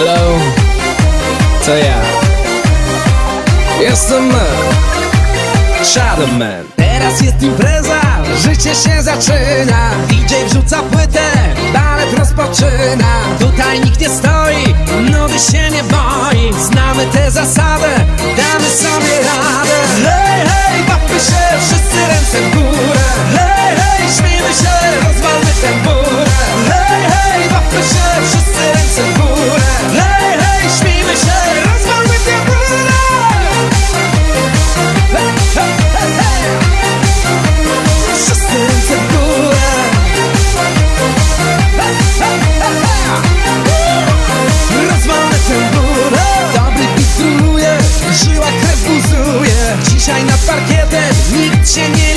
Hello, to ja? Jestem man, Shadow Man. Teraz jest impreza, życie się zaczyna. DJ wrzuca płytę, balet rozpoczyna. Tutaj nikt nie stoi, nudy się nie boi. Znamy tę zasadę, damy sobie radę. тени.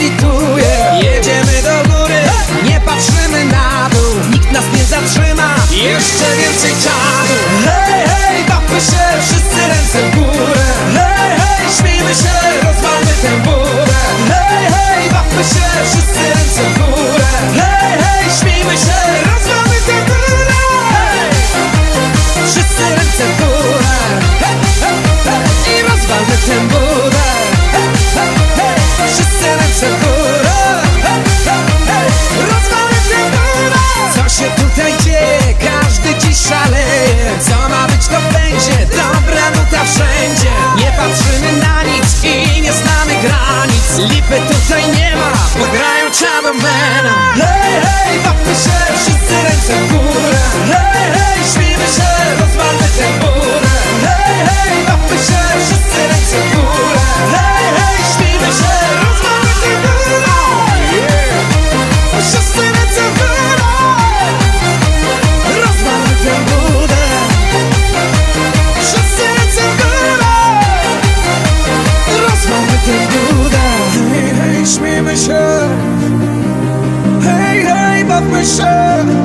Lipe tutaj nie ma, pograją czarne mena pressure. Hey, hey, blood pressure.